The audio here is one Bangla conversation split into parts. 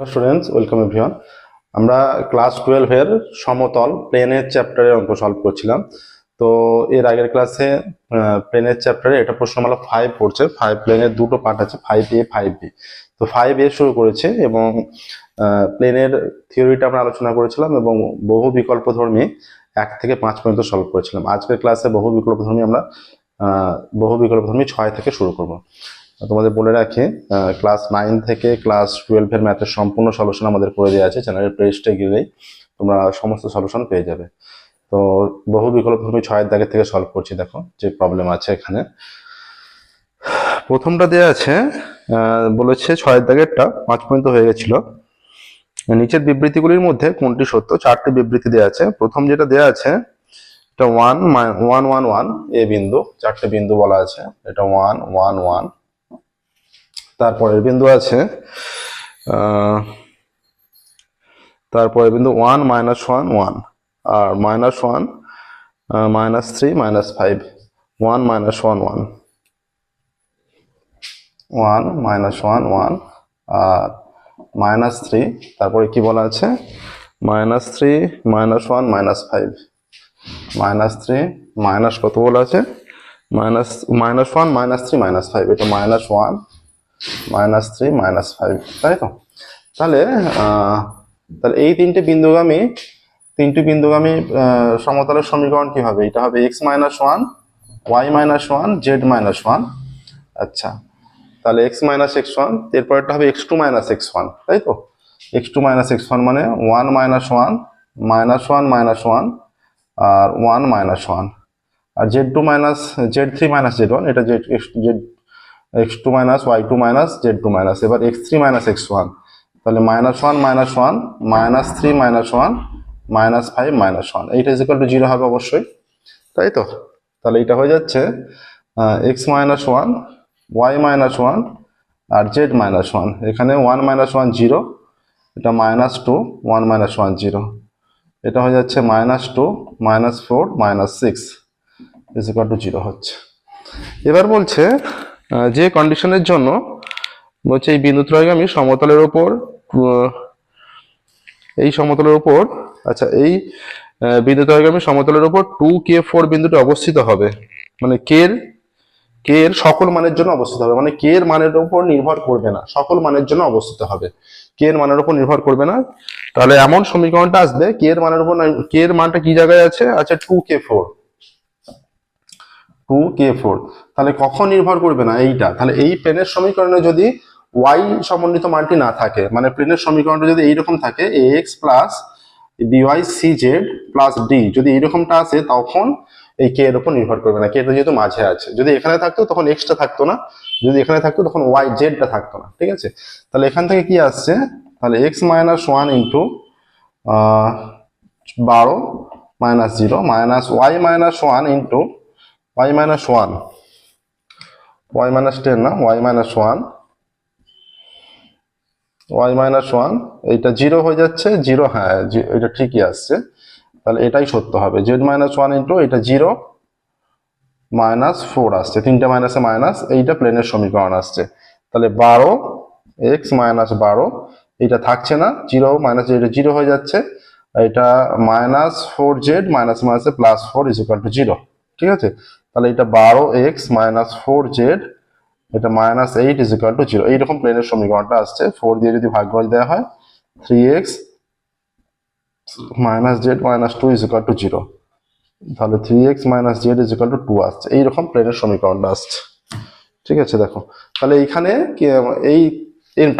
স্টুডেন্টস ওয়েলকাম এভরিওয়ান আমরা ক্লাস টুয়েলভের সমতল প্লেনের চ্যাপ্টারের অঙ্ক সলভ করছিলাম। তো এর আগের ক্লাসে প্লেনের চ্যাপ্টারে এটা প্রশ্নমালা ফাইভ পড়ছে। ফাইভ প্লেনের দুটো পার্ট আছে ফাইভ এ ফাইভ বি তো ফাইভ এ শুরু করেছে এবং প্লেনের থিওরিটা আমরা আলোচনা করেছিলাম এবং বহু বিকল্প ধর্মী এক থেকে পাঁচ পর্যন্ত সলভ করেছিলাম। আজকের ক্লাসে বহু বিকল্প ধর্মী আমরা বহু বিকল্প ধর্মী ছয় থেকে শুরু করব। তোমাদের বলে রাখি ক্লাস নাইন থেকে ক্লাস টুয়েলভের ম্যাথের সম্পূর্ণ সলিউশন আমাদের করে দেওয়া আছে চ্যানেলের পেজটা গেলেই তোমরা সমস্ত সলিউশন পেয়ে যাবে। তো বহু বিকল্প ধর্মী ছয়ের দাগের থেকে সলভ করছি, দেখো যে প্রবলেম আছে এখানে। প্রথমটা দেওয়া আছে বলেছে ছয়ের দাগেরটা পাঁচ পর্যন্ত হয়ে গেছিল। নিচের বিবৃতিগুলির মধ্যে কোনটি সত্য, চারটি বিবৃতি দেওয়া আছে। প্রথম যেটা দেওয়া আছে, এটা ওয়ান ওয়ান ওয়ান ওয়ান এ বিন্দু, চারটে বিন্দু বলা আছে, এটা ওয়ান ওয়ান ওয়ান তারপরের বিন্দু আছে তারপরের বিন্দু ওয়ান মাইনাস ওয়ান ওয়ান আর minus one minus three minus five one minus one one one minus one one আর মাইনাস থ্রি তারপরে কি বলা আছে? Minus three minus one minus five minus three minus কত বলা আছে? Minus minus one minus three minus five এটা minus one minus three, minus five, তাই তো? তাহলে তাহলে এই তিনটে বিন্দুগামী, তিনটি বিন্দুগামী সমতলের সমীকরণ কি হবে? এটা হবে X minus one Y minus one Z minus one আচ্ছা তাহলে এক্স মাইনাস এক্স ওয়ান এরপরেরটা হবে X two minus X one তাই তো? X two minus X one মানে one minus one minus one minus one আর ওয়ান মাইনাস ওয়ান আর Z two minus Z three minus Z one এটা Z Z X two minus Y two minus Z two minus এবার X three minus X one তাহলে minus one minus one minus three minus one minus five minus one এইটা ইজিক্যাল টু জিরো হবে অবশ্যই, তাই তো? তাহলে এটা হয়ে যাচ্ছে X minus one Y minus one আর জেড মাইনাস ওয়ান এখানে ওয়ান মাইনাস ওয়ান জিরো এটা minus two one minus one zero এটা হয়ে যাচ্ছে minus two minus four minus six is equal to zero হচ্ছে। এবার বলছে যে কন্ডিশনের জন্য বলছে এই বিন্দু ত্রয়গামী সমতলের আহ, এই সমতলের উপর আচ্ছা এই বিন্দু ত্রয়গামী সমতলের উপর টু কে ফোর বিন্দুটি অবস্থিত হবে। মানে কে এর কে এর সকল মানের জন্য অবস্থিত হবে। মানে কে এর মানের উপর নির্ভর করবে না। সকল মানের জন্য অবস্থিত হবে। কে এর মানের উপর নির্ভর করবে না। তাহলে এমন সমীকরণটা আসবে কে এর মানের উপর কে এর মানটা কি জায়গায় আছে? আচ্ছা two k four two k four তাহলে কখন নির্ভর করবে না এইটা? তাহলে এই প্লেনের সমীকরণে যদি ওয়াই সমন্বিত মানটি না থাকে মানে প্লেনের সমীকরণটা যদি এইরকম থাকে a x plus d y c z plus d যদি এইরকমটা আসে, তখন এই কে এর উপর নির্ভর করবে না। কে টা যেহেতু মাঝে আছে। যদি এখানে থাকতো, তখন এক্সটা থাকতো না। যদি এখানে থাকতো, তখন ওয়াই জেডটা থাকতো না। ঠিক আছে? তাহলে এখান থেকে কি আসছে? তাহলে এক্স মাইনাস ওয়ান ইন্টু বারো minus zero minus y minus one into y minus 1 y minus 10 না? y minus 1 y minus 1 এইটা জিরো হয়ে যাচ্ছে জিরো হ্যাঁ এটা ঠিকই আসছে। তাহলে এটাই সত্য হবে। z মাইনাস ওয়ান ইন্টু এটা জিরো মাইনাস ফোর আসছে। তিনটে মাইনাসে মাইনাস এইটা প্লেনের সমীকরণ আসছে। তাহলে বারো এক্স মাইনাস বারো, এইটা থাকছে না জিরো মাইনাস এটা জিরো হয়ে যাচ্ছে। এটা মাইনাস ফোর জেড মাইনাস মাইনাসে plus four is equal to zero ঠিক আছে? তাহলে এটা বারো এক্স মাইনাস ফোর জেড, এটা minus eight is equal to zero. এইরকম প্লেনের সমীকরণটা আসছে। ফোর দিয়ে যদি ভাগ করে দেওয়া হয়, three x minus z minus two is equal to zero. তাহলে three x minus z is equal to two আসছে। এইরকম প্লেনের সমীকরণটা আসছে। ঠিক আছে, দেখো। তাহলে এইখানে এই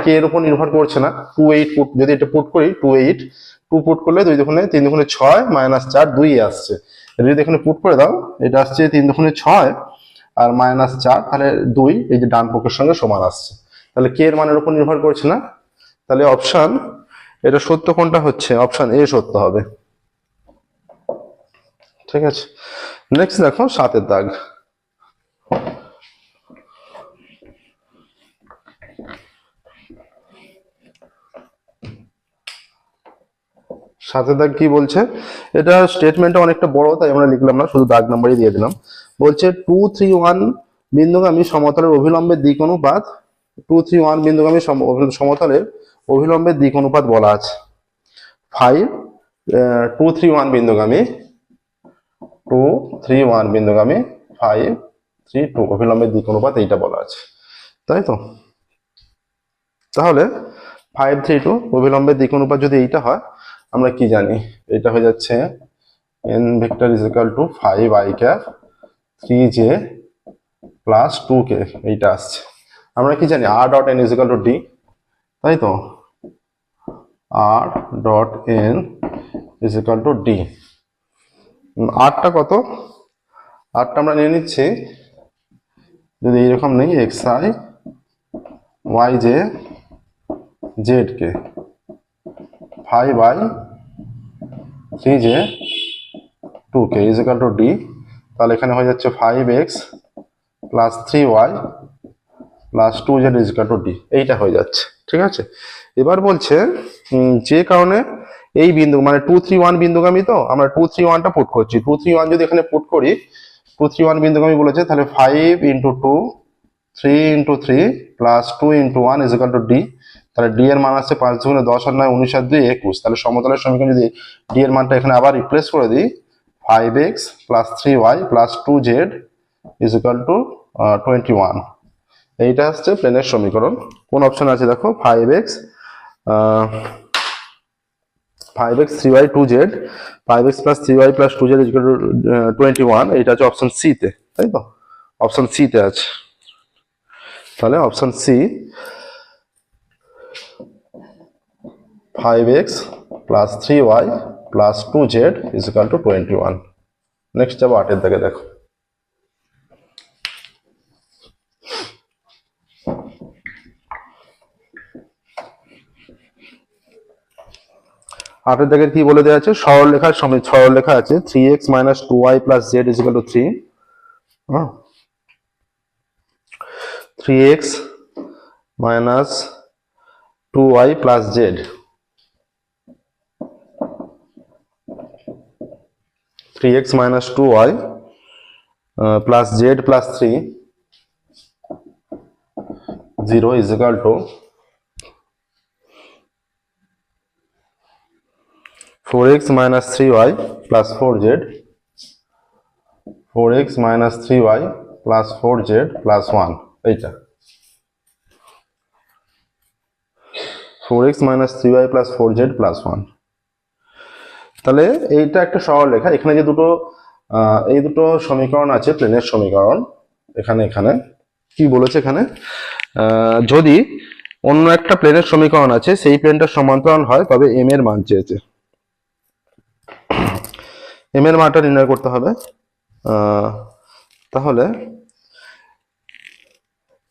কে এর উপর নির্ভর করছে না। টু এইট পুট যদি এটা পুট করি, টু এইট, টু পুট করলে দুই দুগুণে, তিন দুগুণে ছয়, মাইনাস চার, দুই আসছে। এটা যদি এখানে পুট করে দাও, এটা আসছে তিন দুখানে ছয় আর মাইনাস চার, তাহলে দুই, এই যে ডান পক্ষের সঙ্গে সমান আসছে। তাহলে কে এর মানের উপর নির্ভর করছে না। তাহলে অপশান এটা সত্য কোনটা হচ্ছে? অপশান এ সত্য হবে। ঠিক আছে? নেক্সট দেখো, সাতের দাগ। সাথে দাগ কি বলছে? এটা স্টেটমেন্টটা অনেকটা বড়, তাই আমরা লিখলাম না, শুধু দাগ নাম্বারই দিয়ে দিলাম। বলছে টু থ্রি ওয়ান বিন্দুগামী সমতলের অভিলম্বের দিক অনুপাত টু থ্রি ওয়ান বিন্দুগামী সম- সমতলের অভিলম্বের দিক অনুপাত বলা আছে। ফাইভ টু থ্রি ওয়ান বিন্দুগামী টু থ্রি ওয়ান বিন্দুগামী ফাইভ থ্রি টু অভিলম্বের দিক অনুপাত এইটা বলা আছে। তাই তো? তাহলে ফাইভ থ্রি টু অভিলম্বের দিক অনুপাত যদি এইটা হয় আমরা কি জানি? এটা হয়ে যাচ্ছে n vector is equal to five i cap three j plus two k এইটা আসছে। আমরা কি জানি? R dot n is equal to d তাই তো? R dot n is equal to d আরটা কত? আরটা আমরা নিয়ে নিচ্ছি, যদি এইরকম নেই x i y j z k five i three j two k is equal to d তাহলে এখানে হয়ে যাচ্ছে five x plus three y plus two z equal to d এইটা হয়ে যাচ্ছে, ঠিক আছে? এবার বলছে যে কারণে এই বিন্দু মানে টু থ্রি ওয়ান বিন্দুগামী তো, আমরা টু থ্রি ওয়ানটা পুট করছি। টু থ্রি ওয়ান যদি এখানে পুট করি টু থ্রি ওয়ান বিন্দুগামী বলেছে, তাহলে five into two three into three plus two into one is equal to d তাহলে ডি এর মান আসছে পাঁচ দুগুণে দশ আর নয় উনিশ আর দুই একুশ। তাহলে সমতলের সমীকরণ যদি ডি এর মানটা এখানে আবার রিপ্লেস করে দিই five x plus three y plus two z is equal to twenty one এইটা হচ্ছে প্লেনের সমীকরণ। কোন অপশন আছে দেখো? Five x five x three y two z five x plus three y plus two z is twenty one এইটা হচ্ছে অপশন সিতে তাই তো? অপশন সিতে আছে। তাহলে option c five x plus three y plus two z is equal to twenty one next যাব আটের দিকে দেখো আটের দাগের কি বলে দেওয়া আছে সরল লেখার সময় সরল লেখা আছে three x minus two y plus z is equal to three three x minus two y plus z three x minus two y plus z plus three zero is equal to four x minus three y plus four z four x minus three y plus four z plus one এইটা। Four x minus three y plus four z plus one তাহলে এইটা একটা সরল রেখা। এখানে যে দুটো এই দুটো সমীকরণ আছে, প্লেনের সমীকরণ, এখানে এখানে, কি বলেছে এখানে? যদি অন্য একটা প্লেনের সমীকরণ আছে, সেই প্লেনটা সমান্তরাল হয়, তবে এম এর মান চেয়েছে। এম এর মানটা নির্ণয় করতে হবে। তাহলে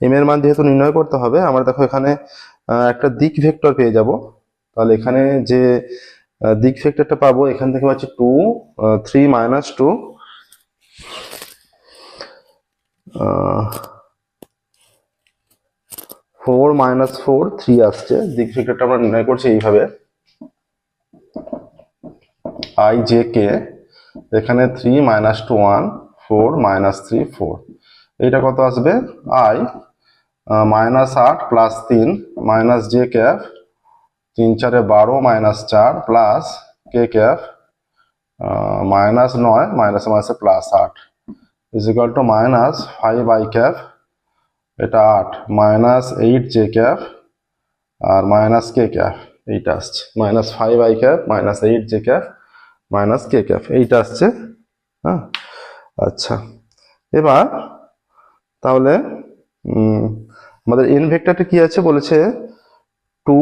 এম এর মান যেহেতু নির্ণয় করতে হবে, আমরা দেখো এখানে একটা দিক ভেক্টর পেয়ে যাব। তাহলে এখানে যে দিক ভেক্টরটা পাবো এখান থেকে পাচ্ছি two three minus two four minus four three আসছে। দিক ভেক্টরটা আমরা নির্ণয় করছি এইভাবে। আই জে কে এখানে three minus two one four minus three four এইটা কত আসবে? আই মাইনাস আট প্লাস তিন মাইনাস জে ক্যাফ তিন চারে বারো মাইনাস চার প্লাস কে ক্যাফ মাইনাস নয়, মাইনাস মাইনাসে প্লাস আট। Is equal to minus five i cap এটা আট। মাইনাস এইট জে ক্যাফ আর মাইনাস কে ক্যাফ এইটা আসছে। Minus five i cap minus eight j cap minus k cap এইটা আসছে। হ্যাঁ? আচ্ছা। এবার তাহলে আমাদের এন ভেক্টরটা কি আছে? বলেছে টু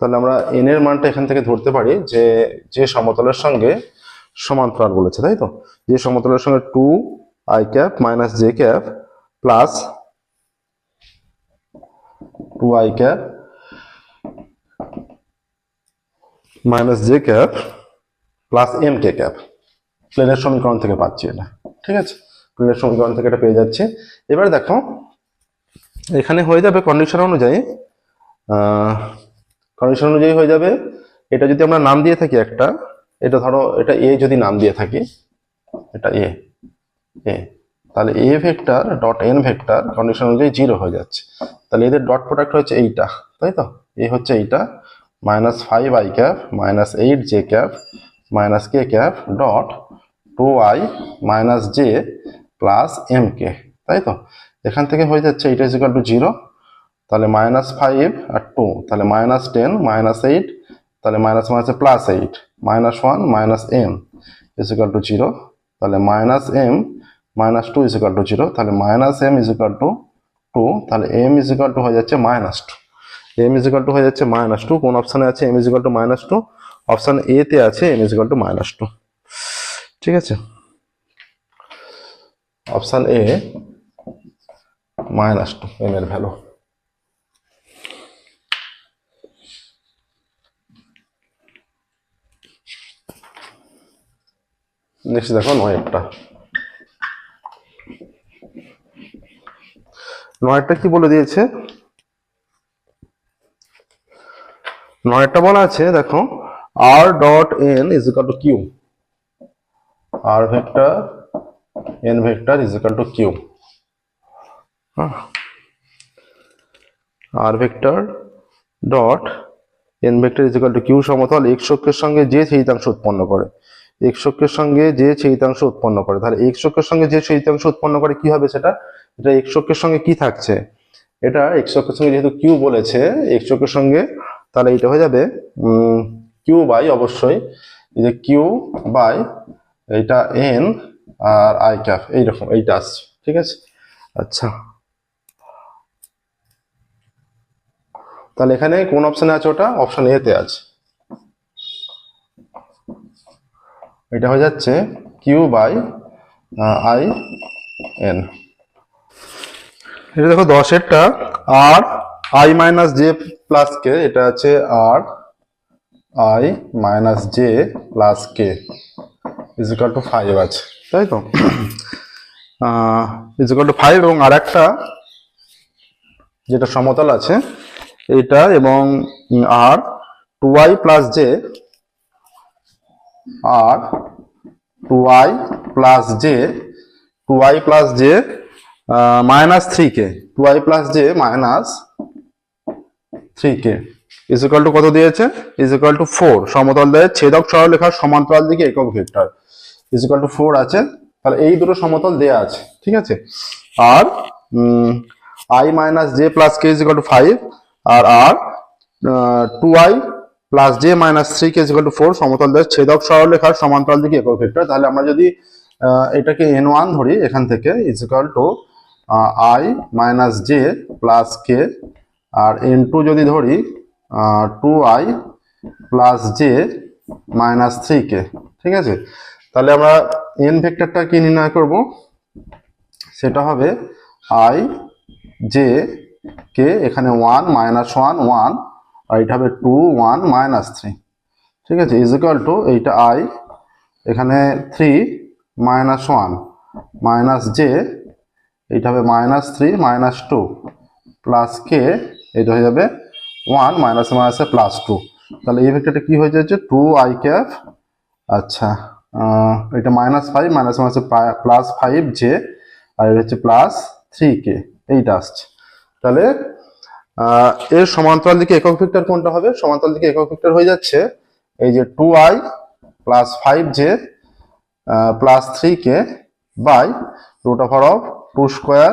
তাহলে আমরা এন এর মানটা এখান থেকে ধরতে পারি যে যে সমতলের সঙ্গে সমান্তরাল বলেছে, তাই তো? যে সমতলের সঙ্গে two i cap minus j cap plus two i cap minus j cap plus m k cap প্লেনের সমীকরণ থেকে পাচ্ছি এটা, ঠিক আছে? প্লেনের সমীকরণ থেকে এটা পেয়ে যাচ্ছে। এবার দেখো, এখানে হয়ে যাবে কন্ডিশন অনুযায়ী কন্ডিশন অনুযায়ী হয়ে যাবে। এটা যদি আমরা নাম দিয়ে থাকি একটা, এটা ধরো এটা এ যদি নাম দিয়ে থাকি, এটা এ এ তাহলে a vector dot n vector condition অনুযায়ী জিরো হয়ে যাচ্ছে। তাহলে এদের ডট প্রোডাক্ট হচ্ছে এইটা, তাই তো? এ হচ্ছে এইটা minus five i cap minus eight j cap minus k cap dot two i minus j plus m k তাই তো? এখান থেকে হয়ে যাচ্ছে এইটা ইজিক্যাল টু জিরো তাহলে মাইনাস ফাইভ আর টু তাহলে মাইনাস টেন মাইনাস এইট তাহলে মাইনাস মাইনাসে plus eight minus one minus m is equal to zero তাহলে minus m minus two is equal to zero তাহলে minus m is equal to two তাহলে এম ইজিক্যাল টু হয়ে যাচ্ছে minus two m is equal to হয়ে যাচ্ছে মাইনাস টু কোন অপশানে আছে m is equal to minus two option a তে আছে m is equal to minus two ঠিক আছে? Option a minus two m এর ভ্যালু নেক্সট দেখো, নয়েরটা। নয়েরটা কি বলে দিয়েছে? নয়েরটা বলা আছে, দেখো r dot n is equal to q r vector n vector is equal to q r vector dot n vector is equal to q সমতল এক্স অক্ষের সঙ্গে যে ছেদিতাংশ উৎপন্ন করে। এক্স অক্ষের সঙ্গে যে ছেদিতাংশ উৎপন্ন করে। তাহলে এক্স অক্ষের সঙ্গে যে ছেদিতাংশ উৎপন্ন করে, কি হবে সেটা? এটা এক্স অক্ষের সঙ্গে কি থাকছে? এটা এক্স অক্ষের সঙ্গে যেহেতু কিউ বলেছে এক্স অক্ষের সঙ্গে, তাহলে এটা হয়ে যাবে কিউ বাই অবশ্যই যে কিউ বাই এইটা এন আর আই ক্যাপ, এইরকম, এইটা আসছে, ঠিক আছে? আচ্ছা। তাহলে এখানে কোন অপশানে আছে ওটা? অপশন এতে আছে। এটা হয়ে যাচ্ছে কিউ বাই আই এন এটা দেখো দশেরটা r i minus j plus k এটা আছে r i minus j plus k is equal to five আছে, তাই তো? ইজিক্যাল টু ফাইভ এবং আর একটা যেটা সমতল আছে, এটা এবং r two i plus j r two i plus j, two i plus j minus three k, two i plus j minus three k. Is equal to কত দিয়েছে? ইজ ইকাল টু ফোর সমতল দেয় ছেদক সরলরেখার সমান্তরাল দিকে একক vector. Is equal to four আছে। তাহলে এই দুটো সমতল দেয়া আছে। ঠিক আছে? R i minus j plus k is equal to five R r two i plus j minus three k is equal to four সমতল দেয় ছেদক সরলরেখার সমান্তরাল দিকে একক ভেক্টর। তাহলে আমরা যদি এটাকে এন ওয়ান ধরি, এখান থেকে is equal to i minus j plus k R n two যদি ধরি two i plus j minus three k ঠিক আছে? তাহলে আমরা এন ভেক্টরটা কি নির্ণয় করব? সেটা হবে আই জে কে এখানে ওয়ান মাইনাস ওয়ান ওয়ান আর এটা হবে টু ওয়ান মাইনাস থ্রি ঠিক আছে? ইজ টু এইটা আই এখানে three minus one minus j এইটা হবে minus three minus two plus k এটা হয়ে যাবে ওয়ান মাইনাস মাইনাসে প্লাস টু তাহলে এই ভেক্টরটা কী হয়ে যাচ্ছে? টু আই ক্যাপ আচ্ছা এটা মাইনাস ফাইভ মাইনাস মাইনাসে প্লাস ফাইভ জে আর এটা হচ্ছে প্লাস থ্রি কে এইটা আসছে। তাহলে এর সমান্তরাল দিকে একক ভেক্টর কোনটা হবে? সমান্তরাল দিকে একক ভেক্টর হয়ে যাচ্ছে। এই যে two i plus five j plus three k by root over of two square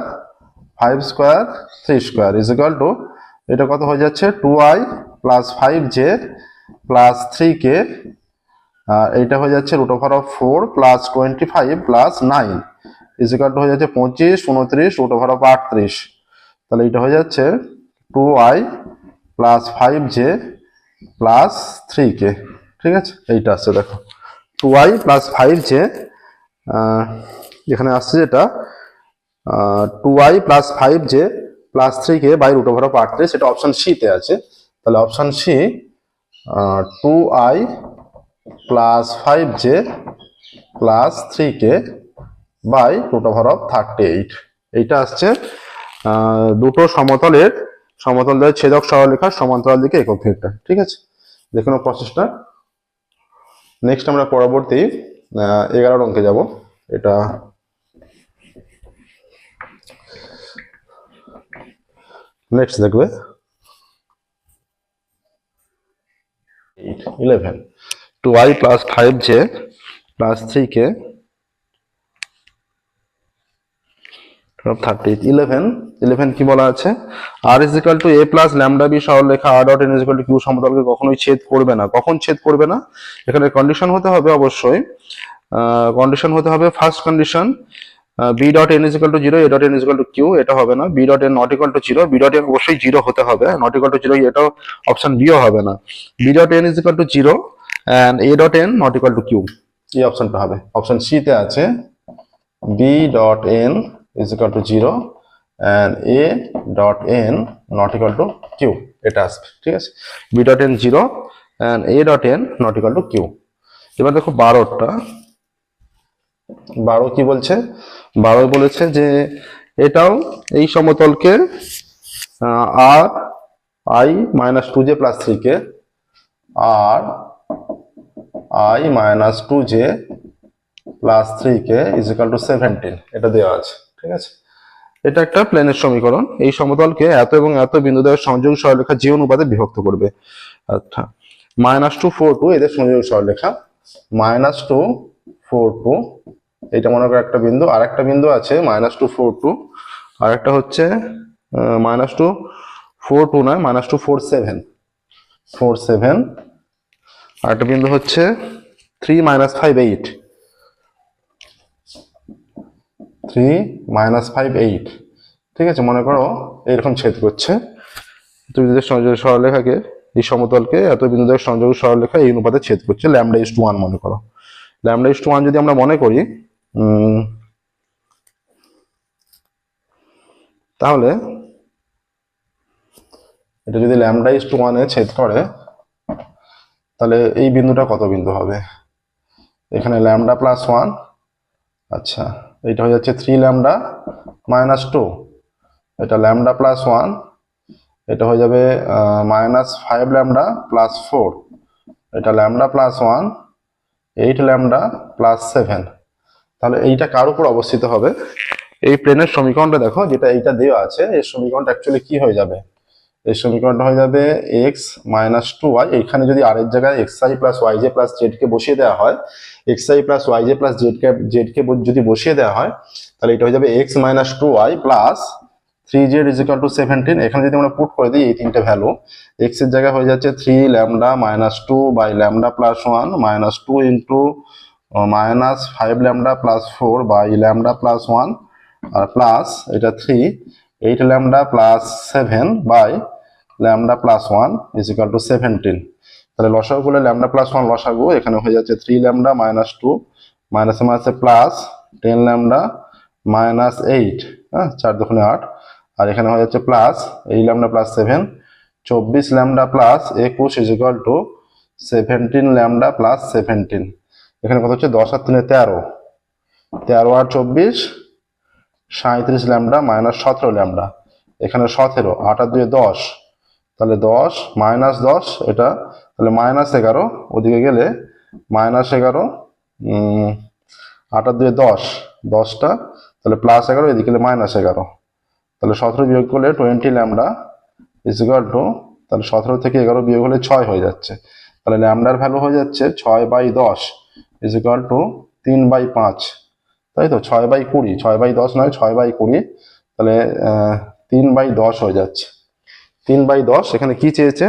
five square three square is to এটা কত হয়ে যাচ্ছে? Two i plus five j plus three k এইটা হয়ে যাচ্ছে root over of four plus twenty five plus nine is equal to হয়ে যাচ্ছে পঁচিশ, উনত্রিশ রুট ওভার অফ আটত্রিশ। তাহলে এটা হয়ে যাচ্ছে two i plus five j plus three k. ঠিক আছে? এইটা আসছে দেখো। Two i plus five j এখানে আসছে যেটা two i plus five j plus three k by root over of আটত্রিশ এটা অপশন সিতে আছে। তাহলে option c two i plus five j plus three k by root over of thirty eight. এইটা আসছে দুটো সমতলের সমতল দ্বারা ছেদক সরলরেখার সমান্তরাল দিকে একক ভেক্টর, ঠিক আছে? দেখুন প্রসেসটা। নেক্সট আমরা পরবর্তী এগারো অঙ্কে যাব। এটা নেক্সট দেখবে। Eleven two y plus five j plus three k thirty eleven eleven কি বলা আছে? R is equal to a plus lambda b সরলরেখা r dot n is equal to q সমতলকে কখনোই ছেদ করবে না। কখন ছেদ করবে না? এখানে কন্ডিশন হতে হবে অবশ্যই। কন্ডিশন হতে হবে first condition b dot n is equal to zero a dot n is equal to q এটা হবে না। B dot n not equal to zero b dot n অবশ্যই জিরো হতে হবে। নট ইকাল টু জিরো এটাও অপশন বিও হবে না। B dot n is equal to zero and a dot n not equal to q এই অপশনটা হবে। অপশন সি তে আছে b dot n is equal to zero and a dot n not equal to q এটা আসবে ঠিক আছে? B dot n zero and a dot n not equal to q এবার দেখো বারোটা। বারো কি বলছে? বারো বলেছে যে এটাও এই সমতলকে r i minus two j plus three k, r i minus two j plus three k is equal to seventeen এটা দেওয়া আছে। ঠিক আছে? এটা একটা প্লেনের সমীকরণ। এই সমতলকে এত এবং এত বিন্দু দেওয়ার সংযোগ সরলরেখা যে অনুপাতে বিভক্ত করবে। আচ্ছা মাইনাস টু ফোর টু এদের সংযোগ সরলরেখা। মাইনাস টু ফোর টু এটা মনে করো একটা বিন্দু। আর একটা বিন্দু আছে মাইনাস টু ফোর টু আর একটা হচ্ছে মাইনাস টু ফোর টু নয় minus two four seven four seven আর একটা বিন্দু হচ্ছে three minus five eight three minus five eight ঠিক আছে, মনে করো এরকম ছেদ করছে। দুই বিন্দুদের সংযোগ সরলরেখাকে, এই সমতলকে, এত বিন্দুদের সংযোগ সরলরেখা এই অনুপাতে ছেদ করছে ল্যামডা ইস টু ওয়ান মনে করো। ল্যামডা ইস টু ওয়ান যদি আমরা মনে করি তাহলে এটা যদি ল্যামডা ইস টু ওয়ানে ছেদ করে, তাহলে এই বিন্দুটা কত বিন্দু হবে? এখানে ল্যামডা প্লাস ওয়ান আচ্ছা। এটা হয়ে যাচ্ছে থ্রি ল্যামডা মাইনাস টু এটা ল্যামডা প্লাস ওয়ান এটা হয়ে যাবে minus five lambda plus four এটা lambda plus one eight lambda plus seven তাহলে এইটা কার উপর অবস্থিত হবে? এই প্লেনের সমীকরণটা দেখো, যেটা এইটা দেওয়া আছে, এই সমীকরণটা অ্যাকচুয়ালি কি হয়ে যাবে? এই সমীকরণটা হয়ে যাবে এক্স মাইনাস টু ওয়াই এখানে যদি আর এর জায়গায় x i plus y j plus z k বসিয়ে দেওয়া হয় x i plus y j plus z k z k যদি বসিয়ে দেওয়া হয়, তাহলে এটা হয়ে যাবে x minus two y plus three z is equal to seventeen এখানে যদি আমরা পুট করে দিই এই তিনটে ভ্যালু এক্সের জায়গায় হয়ে যাচ্ছে three lambda minus two by lambda plus one minus two into minus five lambda plus four by lambda plus one R plus এটা three eight lambda plus seven by lambda plus one is equal to seventeen. তাহলে লসাগু করলে ল্যামডা প্লাস ওয়ান লসাগু, এখানে হয়ে যাচ্ছে থ্রি ল্যামডা মাইনাস টু। মাইনাসে মাইনাসে plus ten lambda minus eight হ্যাঁ চার দোকানে আট। আর এখানে হয়ে যাচ্ছে প্লাস, এই ল্যামডা প্লাস সেভেন। চব্বিশ ল্যামডা প্লাস একুশ is equal to seventeen lambda plus seventeen. এখানে কত হচ্ছে? দশ আর তিনে তেরো। তেরো আর চব্বিশ সাঁত্রিশ ল্যামডা মাইনাস সতেরো ল্যামডা। এখানে সতেরো, আট আর দুয়ে দশ। তাহলে দশ মাইনাস দশ, এটা তাহলে মাইনাস এগারো, ওদিকে গেলে মাইনাস এগারো আট আর দুয়ে দশ, দশটা, তাহলে প্লাস এগারো, এদিকে গেলে মাইনাস এগারো। তাহলে সতেরো বিয়োগ করলে টোয়েন্টি ল্যামডা ইজ টু তাহলে সতেরো থেকে এগারো বিয়োগ হলে ছয় হয়ে যাচ্ছে। তাহলে ল্যামডার ভ্যালু হয়ে যাচ্ছে ছয় বাই দশ ইজ টু তিন বাই পাঁচ। তাই তো ছয় বাই কুড়ি, ছয় বাই দশ নয়, ছয় বাই কুড়ি, তাহলে তিন বাই দশ হয়ে যাচ্ছে। তিন বাই দশ, এখানে কি চেয়েছে?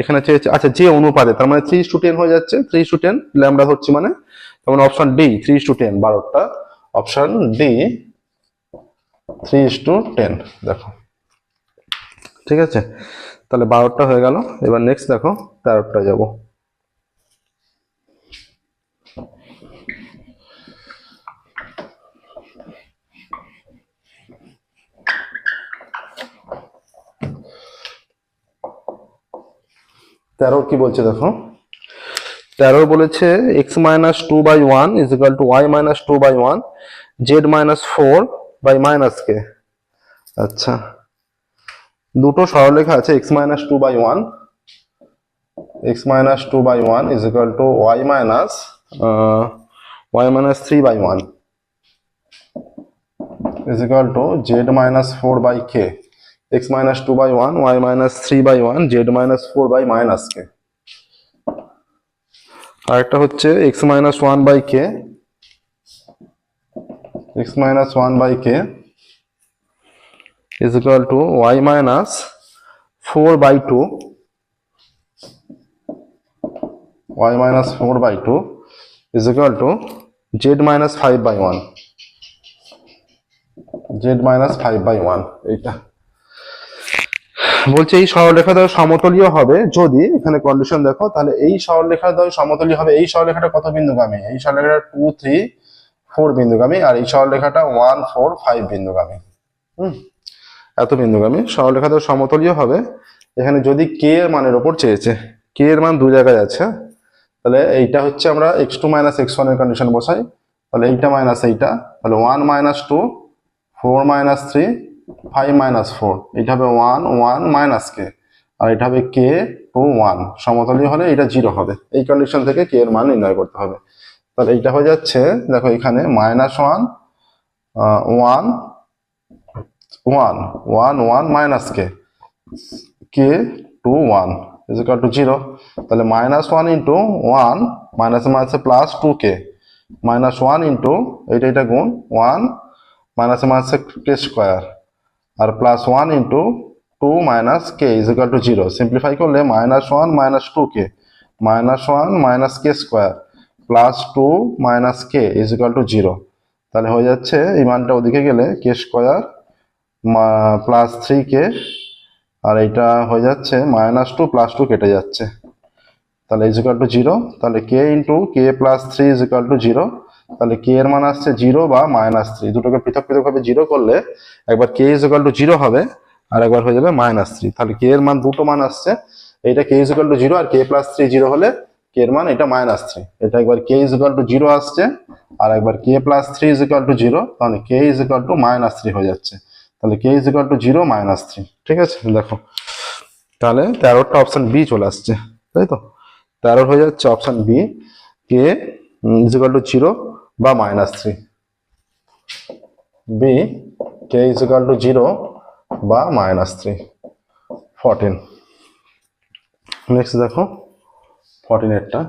এখানে চেয়েছে আচ্ছা যে অনুপাতে, তার মানে থ্রি টু টেন হয়ে যাচ্ছে থ্রি টু টেন ল্যামডা ধরছি মানে তার মানে option D three two ten বারোটা। Option D three two ten দেখো। ঠিক আছে? তাহলে বারোটা হয়ে গেল। এবার নেক্সট দেখো, তেরোটা যাব। তেরো কি বলছে দেখো? তেরো বলেছে x minus two by one is equal to y minus two by one z minus four by minus k আচ্ছা। দুটো সরলরেখা আছে x minus two by one x minus two by one is equal to y minus y minus three by one is equal to z minus four by k x minus two by one y minus three by one z minus four by minus k আরেকটা হচ্ছে x minus one by k x minus one by k is equal to y minus 4 by 2 y minus 4 by 2 is equal to z minus 5 by 1 z minus 5 by 1 এইটা। বলছে এই সরলরেখা দ্বয় সমতলীয় হবে, যদি এখানে কন্ডিশন দেখো, তাহলে এই সরলরেখা দ্বয় সমতলীয় হবে। এই সরলরেখাটা কত বিন্দুগামী? এই সরলরেখাটা টু থ্রি ফোর বিন্দুগামী, আর এই সরলরেখাটা ওয়ান ফোর ফাইভ বিন্দুগামী। হুম? এত বিন্দুগামী। সরলরেখা দ্বয় সমতলীয় হবে। এখানে যদি কে এর মানের ওপর চেয়েছে কে এর মান দু জায়গায় আছে, তাহলে এইটা হচ্ছে আমরা x two minus x condition বসাই। তাহলে এইটা মাইনাস এইটা, তাহলে one minus two four minus three five minus four এটা হবে ওয়ান ওয়ান মাইনাস কে আর এটা হবে কে টু ওয়ান সমতলীয় হলে এটা জিরো হবে। এই কন্ডিশন থেকে কে এর মান নির্ণয় করতে হবে। তাহলে এইটা হয়ে যাচ্ছে, দেখো এখানে minus one one one one one minus k k two one is equal to zero তাহলে মাইনাস ওয়ান ইন্টু ওয়ান মাইনাসে মাইনাসে plus two k minus one into এইটা এটা গুণ ওয়ান মাইনাসে মাইনাসে k square R plus one into two minus k is equal to zero simplify করলে minus one minus two k minus one minus k square plus two minus k is equal to zero তাহলে হয়ে যাচ্ছে, এই মানটা ওদিকে গেলে k square plus three k আর এইটা হয়ে যাচ্ছে মাইনাস টু প্লাস টু কেটে যাচ্ছে। তাহলে ইজ ইকাল টু জিরো তাহলে k into k plus three is equal to zero তাহলে কে এর মান আসছে জিরো বা মাইনাস থ্রি দুটোকে পৃথক পৃথকভাবে জিরো করলে একবার k is equal to zero হবে আর একবার হয়ে যাবে মাইনাস থ্রি তাহলে কে এর মান দুটো মান আসছে। এইটা k is equal to zero R k plus three zero হলে কে এর মান এটা মাইনাস থ্রি এটা একবার k is equal to zero আসছে আর একবার k plus three is equal to zero তাহলে k is equal to minus three হয়ে যাচ্ছে। তাহলে k is equal to zero minus three ঠিক আছে? দেখো। তাহলে তেরোটা অপশন বি চলে আসছে। তাই তো? তেরোর হয়ে যাচ্ছে option B k is equal to zero বা minus three B k is equal to zero বা মাইনাস থ্রি ফোরটিন নেক্সট দেখো ফোরটিন এরটা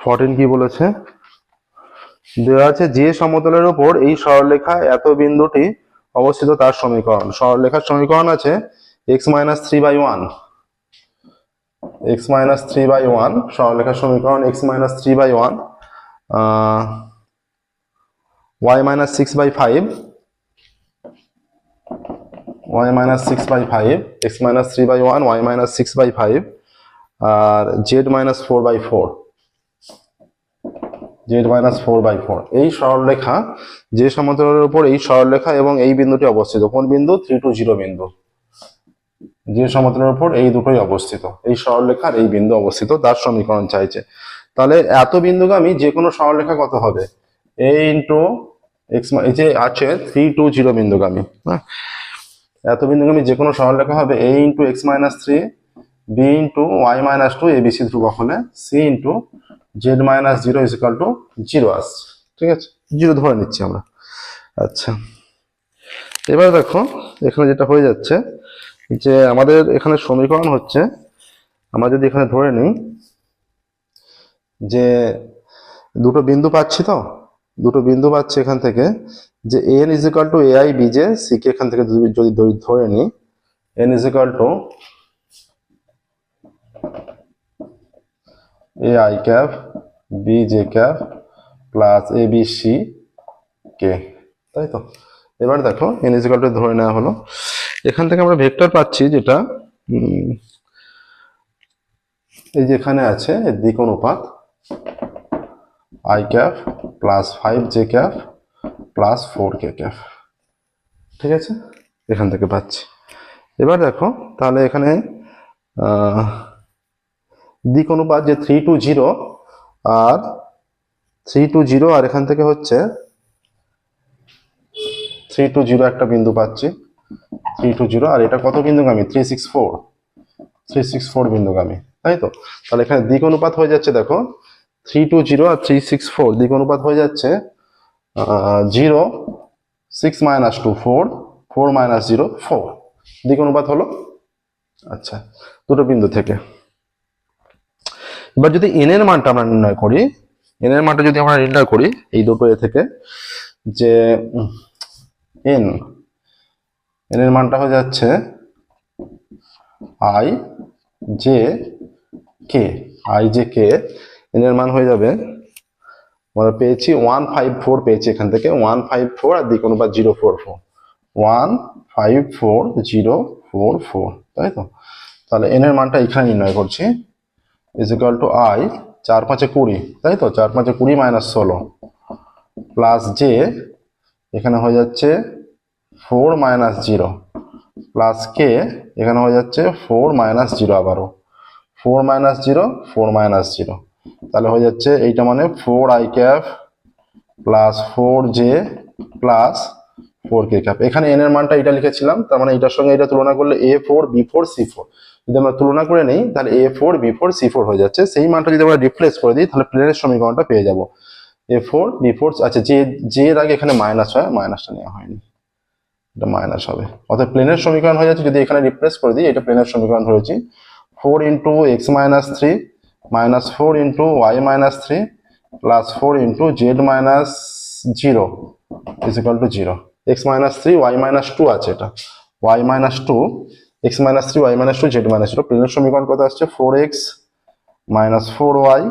ফোরটিন কি বলেছে? দেওয়া আছে, যে সমতলের উপর এই সরলরেখা এত বিন্দুটি অবস্থিত তার সমীকরণ। সরলরেখার সমীকরণ আছে x minus three by one x minus three by one সরলরেখার সমীকরণ x minus three by one y minus six by five y minus six by five x minus three by one y minus six by five R z minus four by four z minus four by four. এই সরলরেখা, যে সমতলের উপর এই সরলরেখা এবং এই বিন্দুটি অবস্থিত, কোন বিন্দু? থ্রি টু জিরো বিন্দু। যে সমতলের উপর এই দুটোই অবস্থিত, এই সরলরেখার এই বিন্দু অবস্থিত, তার সমীকরণ চাইছে। তাহলে এত বিন্দুগামী যে কোনো সরলরেখা কত হবে? এ ইন্টু এক্স এই যে আছে থ্রি টু জিরো বিন্দুগামী হ্যাঁ? এত বিন্দুগামী যে কোনো সরলরেখা হবে a into x minus three b into y minus two ABC ধ্রুবক হলে c into z minus zero is equal to zero আসছে, ঠিক আছে? জিরো ধরে নিচ্ছি আমরা। আচ্ছা। এবার দেখো, এখানে যেটা হয়ে যাচ্ছে, যে আমাদের এখানে সমীকরণ হচ্ছে, আমরা যদি এখানে ধরে নিই, যে দুটো বিন্দু পাচ্ছি তো? দুটো বিন্দু পাচ্ছি এখান থেকে, যে n is equal to a i b j c k এখান থেকে যদি যদি ধরে নিই n is equal to a i cap b j cap plus a b c k তাই তো এবার দেখো এন ইজিক্যালটা ধরে নেওয়া হলো। এখান থেকে আমরা ভেক্টর পাচ্ছি যেটা এই যে এখানে আছে দিক অনুপাত i cap plus five j cap plus four k cap ঠিক আছে? এখান থেকে পাচ্ছি। এবার দেখো, তাহলে এখানে দিক অনুপাত যে থ্রি টু জিরো আর থ্রি টু জিরো আর এখান থেকে হচ্ছে থ্রি টু জিরো একটা বিন্দু পাচ্ছি। থ্রি টু জিরো আর এটা কত বিন্দুগামী? Three six four three six four বিন্দুগামী, তাই তো? তাহলে এখানে দিক অনুপাত হয়ে যাচ্ছে দেখো থ্রি টু জিরো আর থ্রি সিক্স ফোর দিক অনুপাত হয়ে যাচ্ছে zero six minus two four four minus zero four দিক অনুপাত হলো আচ্ছা দুটো বিন্দু থেকে। এবার যদি এন এর মানটা আমরা নির্ণয় করি এন এর মানটা যদি আমরা নির্ণয় করি, এই দুটো এ থেকে যে এন এন এর মানটা হয়ে যাচ্ছে i j k i j k n এর মান হয়ে যাবে, আমরা পেয়েছি ওয়ান ফাইভ ফোর পেয়েছি এখান থেকে ওয়ান ফাইভ ফোর আর দিক অনুপাত zero four four one five four zero four four তাই তো? তাহলে এন এর মানটা এখানে নির্ণয় করছি। ইজ ইকাল টু আই চার পাঁচে কুড়ি, তাই তো? চার পাঁচে কুড়ি মাইনাস ষোলো প্লাস জে এখানে হয়ে যাচ্ছে four minus zero plus k এখানে হয়ে যাচ্ছে ফোর মাইনাস জিরো আবারও। Four minus zero four minus zero তাহলে হয়ে যাচ্ছে এইটা মানে four i cap plus four j plus four k cap এখানে এন এর মানটা এটা লিখেছিলাম, তার মানে এটার সঙ্গে এটা তুলনা করলে a four b four c four যদি আমরা তুলনা করে নিই, তাহলে a four b four c four হয়ে যাচ্ছে। সেই মানটা যদি আমরা রিপ্লেস করে দিই, তাহলে প্লেনের সমীকরণটা পেয়ে যাব। এ ফোর বি ফোর আচ্ছা যে যে আগে এখানে মাইনাস হয় মাইনাসটা নেওয়া হয়নি। এটা মাইনাস হবে। অর্থাৎ প্লেনের সমীকরণ হয়ে যাচ্ছে, যদি এখানে রিপ্লেস করে দিই, এটা প্লেনের সমীকরণ ধরেছি। Four into x minus three minus four into y minus three plus four into z minus zero equal to zero x minus three y minus two আছে এটা। Y minus two x minus three y minus two z minus zero প্লেনের সমীকরণ কত আসছে? Four x minus four y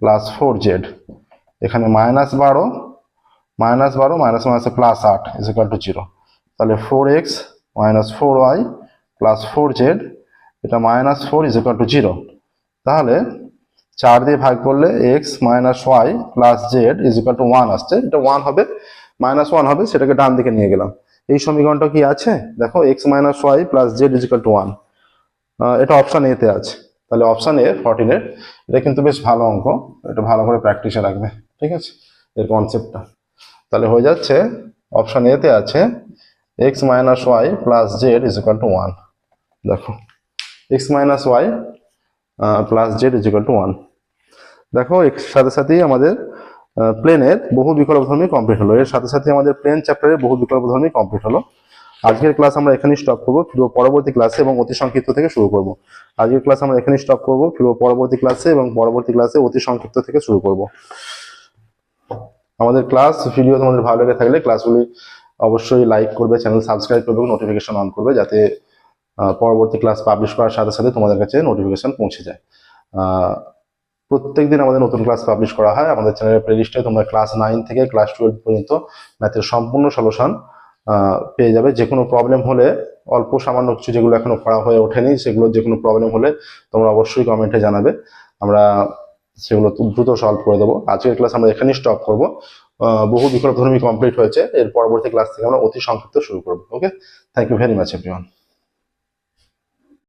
plus four z এখানে মাইনাস বারো মাইনাস বারো মাইনাস মাইনাসে প্লাস আট ইজ ইকাল টু জিরো তাহলে four x minus four y plus four z এটা minus four is equal to zero তাহলে চার দিয়ে ভাগ করলে x minus y plus z is equal to one আসছে। এটা ওয়ান হবে মাইনাস ওয়ান হবে, সেটাকে ডান দিকে নিয়ে গেলাম। এই সমীকরণটা কি আছে? দেখো x minus y plus z is equal to one এটা অপশান এতে আছে। তাহলে অপশান এ ফর্টিনের এটা কিন্তু বেশ ভালো অঙ্ক। এটা ভালো করে প্র্যাকটিসে রাখবে, ঠিক আছে? এর কনসেপ্টটা তাহলে হয়ে যাচ্ছে অপশান এতে আছে x minus y plus z is equal to one দেখো x minus y plus z is equal to one দেখো, এর সাথে সাথেই আমাদের প্লেনের বহু বিকল্পধর্মী কমপ্লিট হলো। এর সাথে সাথে আমাদের প্লেন চ্যাপ্টারের বহু বিকল্পধর্মী কমপ্লিট হলো। আজকের ক্লাস আমরা এখানেই স্টপ করব ফিরব পরবর্তী ক্লাসে এবং অতি সংক্ষিপ্ত থেকে শুরু করব। আজকের ক্লাস আমরা এখানেই স্টপ করব ফিরব পরবর্তী ক্লাসে এবং পরবর্তী ক্লাসে অতি সংক্ষিপ্ত থেকে শুরু করব। আমাদের ক্লাস ভিডিও তোমাদের ভালো লেগে থাকলে ক্লাসগুলি অবশ্যই লাইক করবে চ্যানেল সাবস্ক্রাইব করবে নোটিফিকেশন অন করবে যাতে পরবর্তী ক্লাস পাবলিশ করার সাথে সাথে তোমাদের কাছে নোটিফিকেশন পৌঁছে যায়। প্রত্যেক দিন আমাদের নতুন ক্লাস পাবলিশ করা হয়। আমাদের চ্যানেলের প্লেলিস্টে তোমরা ক্লাস নাইন থেকে ক্লাস টুয়েলভ পর্যন্ত ম্যাথের সম্পূর্ণ সলিউশন পেয়ে যাবে। যে কোনো প্রবলেম হলে, অল্প সামান্য কিছু যেগুলো এখনও করা হয়ে ওঠেনি সেগুলো যে কোনো প্রবলেম হলে তোমরা অবশ্যই কমেন্টে জানাবে। আমরা সেগুলো দ্রুত সলভ করে দেবো। আজকের ক্লাস আমরা এখানেই স্টপ করব। বহু বিকল্প ধর্মী কমপ্লিট হয়েছে। এর পরবর্তী ক্লাস থেকে আমরা অতি সংক্ষিপ্ত শুরু করব। Okay thank you very much everyone